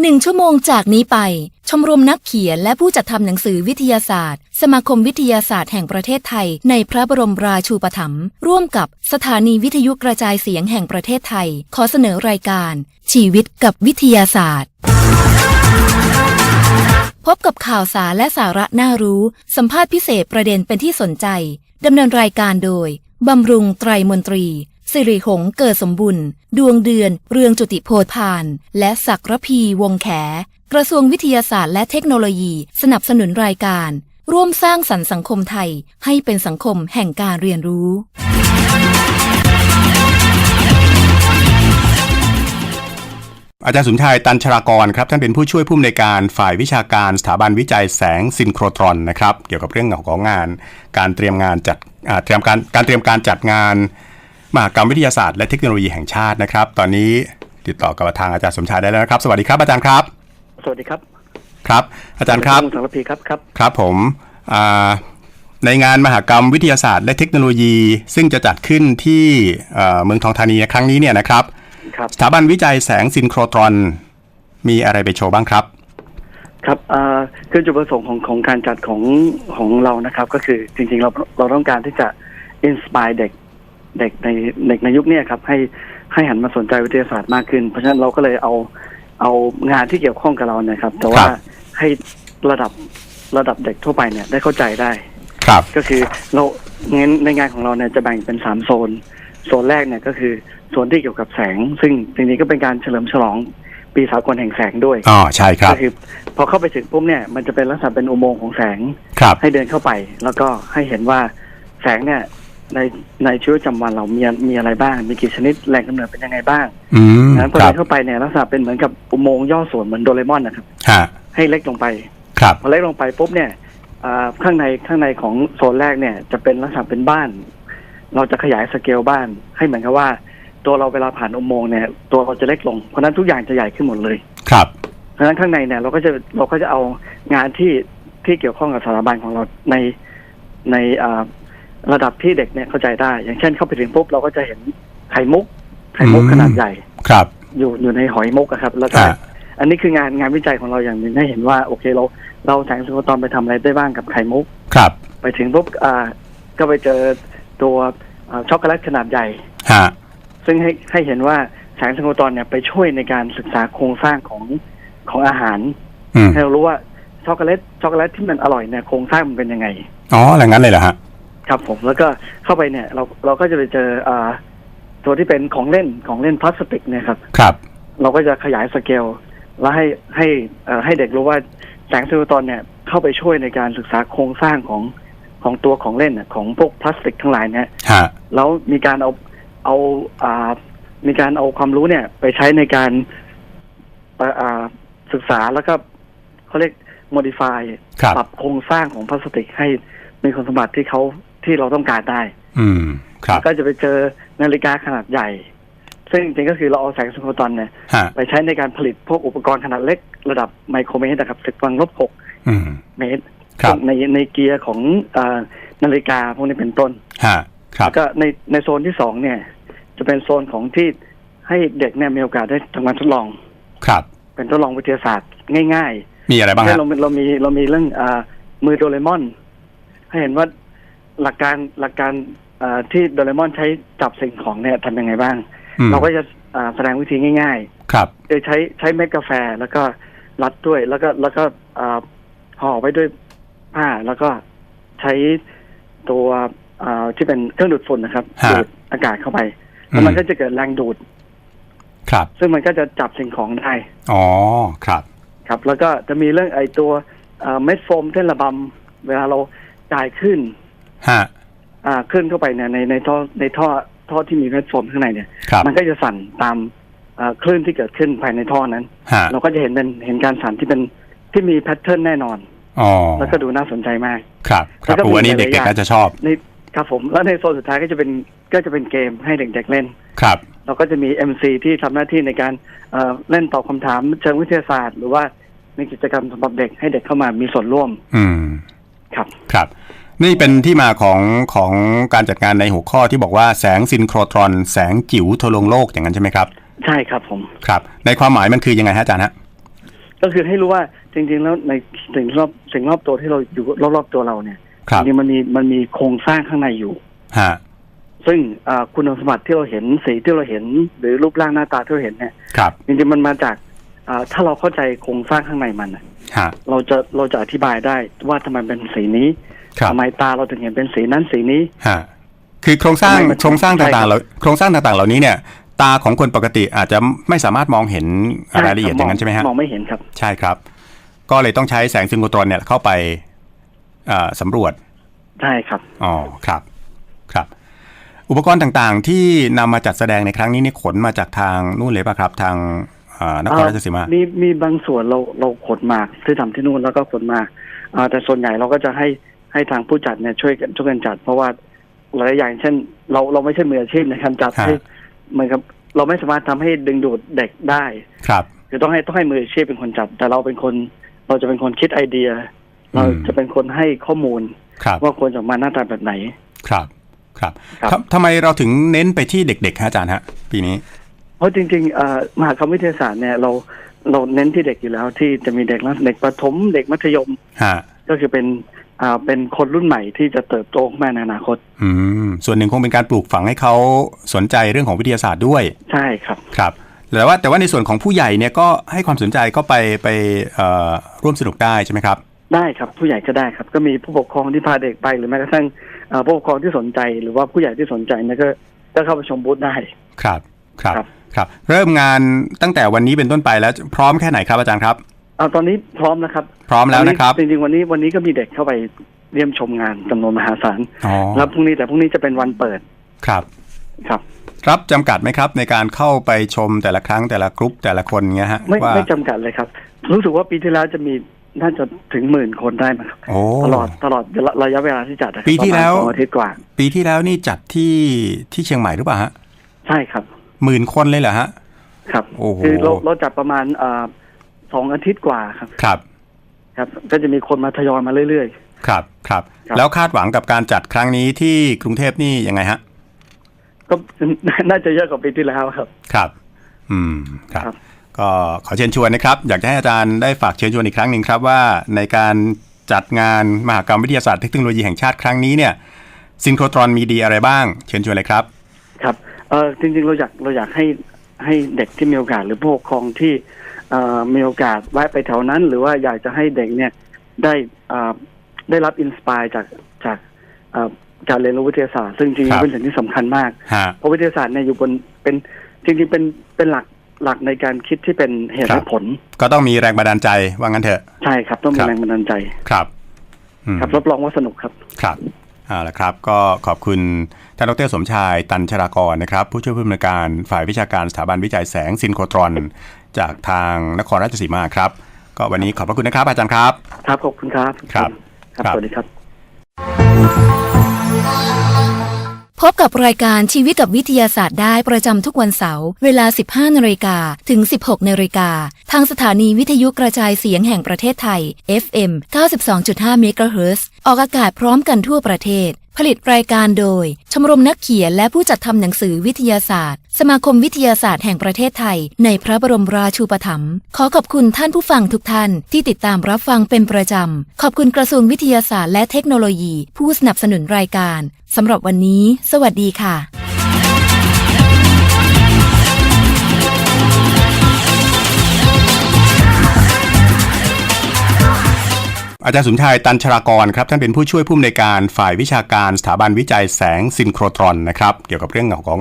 หนึ่งชั่วโมงจากนี้ไป ชมรมนักเขียนและผู้จัดทำหนังสือวิทยาศาสตร์ สมาคมวิทยาศาสตร์แห่งประเทศไทย ในพระบรมราชูปถัมภ์ร่วมกับสถานีวิทยุกระจายเสียงแห่งประเทศไทย ขอเสนอรายการ ชีวิตกับวิทยาศาสตร์ พบกับข่าวสารและสาระน่ารู้ สัมภาษณ์พิเศษประเด็นเป็นที่สนใจดำเนินรายการโดยบำรุงไตรมนตรี สิริหงเกิดสมบุญดวงเดือน เรืองจุติโพธพาน และศักรพีวงแข กระทรวงวิทยาศาสตร์และเทคโนโลยี สนับสนุนรายการ ร่วมสร้างสรรค์สังคมไทย ให้เป็นสังคมแห่งการเรียนรู้ อาจารย์สมชายตันชรากรครับท่านเป็นผู้ช่วยผู้อำนวยการฝ่ายวิชาการสถาบันวิจัยแสงซินโครตรอนนะครับ เกี่ยวกับเรื่องของงาน การเตรียมงานจัดอ่าเตรียมการการเตรียมการจัดงาน มหกรรมวิทยาศาสตร์และเทคโนโลยีแห่งชาตินะครับ ตอนนี้ติดต่อกับทางอาจารย์สมชายได้แล้วนะครับ สวัสดีครับอาจารย์ครับ สวัสดีครับ ครับ อาจารย์ครับณสังรพีครับครับ ครับผมอ่าในงานมหกรรมวิทยาศาสตร์และเทคโนโลยี ซึ่งจะจัดขึ้นที่เอ่อเมืองทองธานีในครั้งนี้เนี่ยนะครับครับสถาบันวิจัยแสงซินโครตรอน มีอะไรไปโชว์บ้างครับครับเอ่อคือจุดประสงค์ของของการจัดของของเรานะครับ ก็คือจริงๆเราเราต้องการที่จะอินสปายเด็ก เด็กในเด็กในยุคเนี้ยครับ ให้ให้หันมาสนใจวิทยาศาสตร์มากขึ้น เพราะฉะนั้นเราก็เลยเอาเอางานที่เกี่ยวข้องกับเราเนี่ยครับ แต่ว่าครับให้ระดับระดับเด็กทั่วไปเนี่ยได้เข้าใจได้ ครับก็คือเราในในงานของเราเนี่ยจะแบ่งเป็นสามโซน โซนแรกเนี่ยก็คือโซนที่เกี่ยวกับแสง ซึ่งจริงๆก็เป็นการเฉลิมฉลองปีสากลแห่งแสงด้วยอ๋อใช่ครับก็คือพอเข้าไปถึงปุ๊บเนี่ยมันจะเป็นลักษณะเป็นอุโมงค์ของแสงครับให้เดินเข้าไป แล้วก็ให้เห็นว่าแสงเนี่ย ในในชีวิตประจำวันเรามีมีอะไรบ้าง มีกี่ชนิดแหล่งกำเนิดเป็นยังไงบ้างอืมนั้นพอครัเดิบนเข้าไปเนี่ยลักษณะเป็นเหมือนกับอุโมงค์ย่อส่วนเหมือนโดเรมอนนะครับ ฮะให้เล็กลงไป ครับ พอเล็กลงไปปุ๊บเนี่ยอ่าข้างในข้างในของโซนแรกเนี่ย จะเป็นลักษณะเป็นบ้าน เราจะขยายสเกลบ้าน ให้เหมือนกับว่า ตัวเราเวลาผ่านอุโมงค์เนี่ยตัวเราจะเล็กลงเพราะฉะนั้นทุกอย่างจะใหญ่ขึ้นหมดเลย ครับ เพราะฉะนั้นข้างในเนี่ยเราก็จะเราก็จะเอางานที่ที่เกี่ยวข้องกับสถาบันของเราในในอ่า ระดับที่เด็กเนี่ยเข้าใจได้ อย่างเช่นเข้าไปถึงปุ๊บเราก็จะเห็นไข่มุกไข่มุกอืมขนาดใหญ่ครับ อยู่อยู่ในหอยมุกอะครับ แล้วก็ฮะอันนี้คืองานงานวิจัยของเราอย่างหนึ่งให้เห็นว่า โอเคเราเราแสงสโคตอนไปทำอะไรได้บ้างกับไข่มุกครับ ไปถึงปุ๊บอ่า ก็ไปเจอตัวอ่าช็อกโกแลตขนาดใหญ่ฮะซึ่งให้ให้เห็นว่าแสงสโคตอนเนี่ยไปช่วยในการศึกษาโครงสร้างของของอาหารอืมให้เรารู้ว่าช็อกโกแลตช็อกโกแลตที่มันอร่อยเนี่ยโครงสร้างมันเป็นยังไงอ๋ออะไรงั้นเลยเหรอฮะ ครับผมแล้วก็เข้าไปเนี่ย เราเราก็จะไปเจออ่าตัวที่เป็นของเล่นของเล่นพลาสติกเนี่ยครับ ครับ เราก็จะขยายสเกล แล้วให้ให้เอ่อให้เด็กรู้ว่าแสงซิลิตอนเนี่ยเข้าไปช่วยในการศึกษาโครงสร้างของของตัวของเล่นน่ะของพวกพลาสติกทั้งหลายเนี่ยฮะแล้วมีการเอาเอาอ่ามีการเอาความรู้เนี่ย ไปใช้ในการอ่าอ่าศึกษาแล้วก็เขาเรียก modify ครับปรับโครงสร้างของพลาสติกให้มีคุณสมบัติที่เขา ที่เราต้องการได้ อืม ครับ ก็จะไปเจอนาฬิกาขนาดใหญ่ ซึ่งจริงๆก็คือเราเอาแสงสโครตอนเนี่ยฮะไปใช้ในการผลิตพวกอุปกรณ์ขนาดเล็กระดับไมโครเมตรนะครับสิบกำลังลบหกอืมเมตรครับในในเกียร์ของอานาฬิกาพวกนี้เป็นต้นฮะครับแล้วก็ในในโซนที่สองเนี่ย จะเป็นโซนของที่ให้เด็กเนี่ยมีโอกาสได้ทำงานทดลอง ครับ เป็นทดลองวิทยาศาสตร์ง่ายมีอะไรๆบ้างให้ฮะเราเรามีเรามีเรื่องอามือโดเรมอน ให้เห็นว่า หลักการหลักการอ่าที่โดเรมอนใช้จับสิ่งของเนี่ยทำยังไงบ้างอืมเราก็จะอ่าแสดงวิธีง่าย ๆ ครับโดยใช้ใช้เม็ดกาแฟแล้วก็รัดด้วย แล้วก็แล้วก็อ่าห่อไว้ด้วยผ้าแล้วก็ใช้ตัวอ่าที่เป็นเครื่องดูดฝุ่นนะครับฮะดูดอากาศเข้าไปแล้วมันก็จะเกิดแรงดูด ครับ ซึ่งมันก็จะจับสิ่งของได้ อ๋อ ครับ ครับ แล้วก็จะมีเรื่องไอ้ตัวอ่าเม็ดโฟมเส้นระบำเวลาเราจ่ายขึ้น ฮะอ่าขึ้นเข้าไปเนี่ยในในท่อในท่อท่อที่มีเม็ดโฟมข้างในเนี่ย ครับมันก็จะสั่นตามอ่าคลื่นที่เกิดขึ้นภายในท่อนั้น ฮะเราก็จะเห็นเป็นเห็นการสั่นที่เป็นที่มีแพทเทิร์นแน่นอน อ๋อแล้วก็ดูน่าสนใจมาก ครับครับแล้วก็โอ้อันนี้มีหเด็ลายๆอย่างกๆน่าจะชอบในครับผมแล้วในโซนสุดท้ายก็จะเป็นก็จะเป็นเกมให้เด็กๆเล่น ครับ เราก็จะมี MC ที่ทำหน้าที่ในการเอ่อเล่นตอบคำถามเชิงวิทยาศาสตร์ หรือว่ามีกิจกรรมสำหรับเด็กให้เด็กเข้ามามีส่วนร่วมอืม ครับ ครับ นี่เป็นที่มาของของการจัดงานในหัวข้อที่บอกว่าแสงซินโครตรอน แสงจิ๋วทะลวงโลกอย่างนั้นใช่ไหมครับ ใช่ครับผมครับ ในความหมายมันคือยังไงฮะอาจารย์ฮะก็คือให้รู้ว่าจริง ๆ แล้วในสิ่งรอบสิ่งรอบตัวที่เราอยู่รอบๆตัวเราเนี่ยครับจริงๆมันมีมันมีโครงสร้างข้างในอยู่ฮะซึ่งอ่าคุณสมบัติที่เราเห็นสีที่เราเห็น หรือรูปร่างหน้าตาที่เราเห็นเนี่ยครับจริงๆมันมาจากอ่าถ้าเราเข้าใจโครงสร้างข้างในมันน่ะฮะเราจะเราจะอธิบายได้ว่าทำไมเป็นสีนี้ครับ ทำไมตาเราถึงเห็นเป็นสีนั้นสีนี้ฮะคือโครงสร้างทำไมมันโครงสร้างใช่ครัต่างๆบเราโครงสร้างต่างๆ เหล่านี้เนี่ย ตาของคนปกติอาจจะไม่สามารถมองเห็นรายละเอียดอย่างนั้นใช่ไหมฮะมองไม่เห็นครับ ใช่ครับ ก็เลยต้องใช้แสงซิงโครตรอนเนี่ยเข้าไปเอ่อสำรวจใช่ครับอ๋อครับครับ อุปกรณ์ต่างๆ ที่นำมาจัดแสดงในครั้งนี้นี่ขนมาจากทางนู่นเลยป่ะครับ ทางเอ่อนครราชสีมามีมีบางส่วนเราเราขนมาที่ทำที่นู่นแล้วก็ขนมาอ่าแต่ส่วนใหญ่เราก็จะให้ ให้ทางผู้จัดเนี่ยช่วยกันช่วยกันจัด เพราะว่าหลายๆอย่างเช่น เราเราไม่ใช่มืออาชีพในการจัดฮะให้เหมือนกับเราไม่สามารถทำให้ดึงดูดเด็กได้ครับคือต้องให้ต้องให้มืออาชีพเป็นคนจัด แต่เราเป็นคนเราจะเป็นคนคิดไอเดีย เราจะเป็นคนให้ข้อมูลครับว่าควรจะออกมาหน้าตาแบบไหนครับครับครับทำทำไมเราถึงเน้นไปที่เด็กๆฮะอาจารย์ฮะ ปีนี้ เพราะจริงๆเอ่อมหากรรมวิทยาศาสตร์เนี่ยเราเราเน้นที่เด็กอยู่แล้วที่จะมีเด็กลักษณะเด็กประถมเด็กมัธยมฮะก็คือเป็นอ่า เป็นคนรุ่นใหม่ที่จะเติบโตขึ้นมาในอนาคต อืมส่วนหนึ่งคงเป็นการปลูกฝังให้เขาสนใจเรื่องของวิทยาศาสตร์ด้วย ใช่ครับครับแต่ว่าแต่ว่าในส่วนของผู้ใหญ่เนี่ยก็ให้ความสนใจก็ไปไปเอ่อร่วมสนุกได้ใช่ไหมครับ ได้ครับผู้ใหญ่ก็ได้ครับ ก็มีผู้ปกครองที่พาเด็กไปหรือแม้กระทั่งอ่าผู้ปกครองที่สนใจ หรือว่าผู้ใหญ่ที่สนใจเนี่ยก็ก็เข้าไปชมบูธได้ครับครับครับครับ เริ่มงานตั้งแต่วันนี้เป็นต้นไปแล้วพร้อมแค่ไหนครับอาจารย์ครับเอาตอนนี้พร้อมนะครับพ ร้อมแล้วนะครับจริงๆวันนี้วันนี้ก็มีเด็กเข้าไปเยี่ยมชมงานจำนวนมหาศาลอ๋อแล้วพรุ่งนี้แต่พรุ่งนี้จะเป็นวันเปิดครับครับรับจำกัดไหมครับ ในการเข้าไปชมแต่ละครั้งแต่ละกรุ๊ปแต่ละคนเงี้ยฮะไม่ว่าไม่จำกัดเลยครับ รู้สึกว่าปีที่แล้วจะมีน่าจะถึงหมื่นคนได้มั้งครับโอ้ตลอดตลอดระยะเวลาที่จัดนะครับปีที่แล้วประมาณสองอาทิตย์กว่า ปีที่แล้วนี่จัดที่ที่เชียงใหม่หรือเปล่าฮะใช่ครับหมื่นคนเลยเหรอฮะ ครับโอ้โหคือเราเราจัดประมาณอ่าสองอาทิตย์กว่าครับครับ ครับก็จะมีคนมาทยอยมาเรื่อยครับครับครับ แล้วคาดหวังกับการจัดครั้งนี้ที่กรุงเทพนี่ยังไงฮะๆก็น่าจะเยอะกว่าปีที่แล้วครับ ครับ อืมครับครับ ก็ขอเชิญชวนนะครับ อยากจะให้อาจารย์ได้ฝากเชิญชวนอีกครั้งหนึ่งครับว่าในการจัดงานมหากรรมวิทยาศาสตร์เทคโนโลยีแห่งชาติครั้งนี้เนี่ยซินโครตรอนมีดีอะไรบ้าง เชิญชวนเลยครับ ครับเออจริงๆเราอยากเราอยากให้ให้เด็กที่มีโอกาสหรือผู้ปกครองที่เอ่อ มีโอกาสแวะไปแถวนั้น หรือว่าอยากจะให้เด็กเนี่ยได้อ่าได้รับอินสปายจากจากเอ่อการเรียนรู้วิทยาศาสตร์ ซึ่งจริงครับๆเป็นสิ่งที่สำคัญมากฮะเพราะวิทยาศาสตร์เนี่ยอยู่บนเป็นจริงๆเป็นเป็นหลักหลักในการคิดที่เป็นเหตุครับและผล ก็ต้องมีแรงบันดาลใจว่างั้นเถอะ ใช่ครับ ต้องคมีรับแรงบันดาลใจครับอืมครับรับรองว่าสนุกครับครับเอาละครับ ก็ขอบคุณท่านดรสมชายตันชรากรนะครับ ผู้ช่วยผู้อำนวยการฝ่ายวิชาการสถาบันวิจัยแสงซินโครตรอน จากทางนครราชสีมาครับ ก็วันนี้ขอบพระคุณนะครับ อาจารย์ครับ ครับขอบคุณครับครับ ครับครับสวัสดีครับ พบกับรายการชีวิตกับวิทยาศาสตร์ได้ประจำทุกวันเสาร์เวลา 15นาฬิกาถึง 16นาฬิกาทางสถานีวิทยุกระจายเสียงแห่งประเทศไทย FM 92.5เมกะเฮิรตซ์ออกอากาศพร้อมกันทั่วประเทศ ผลิตรายการโดย ชมรมนักเขียนและผู้จัดทำหนังสือวิทยาศาสตร์ สมาคมวิทยาศาสตร์แห่งประเทศไทย ในพระบรมราชูปถัมภ์ขอขอบคุณท่านผู้ฟังทุกท่านที่ติดตามรับฟังเป็นประจำ ขอบคุณกระทรวงวิทยาศาสตร์และเทคโนโลยี ผู้สนับสนุนรายการสำหรับวันนี้ สวัสดีค่ะ อาจารย์สมชายตันชรากรครับท่านเป็นผู้ช่วยผู้อำนวยการฝ่ายวิชาการสถาบันวิจัยแสงซินโครตรอนนะครับเกี่ยวกับเรื่องของ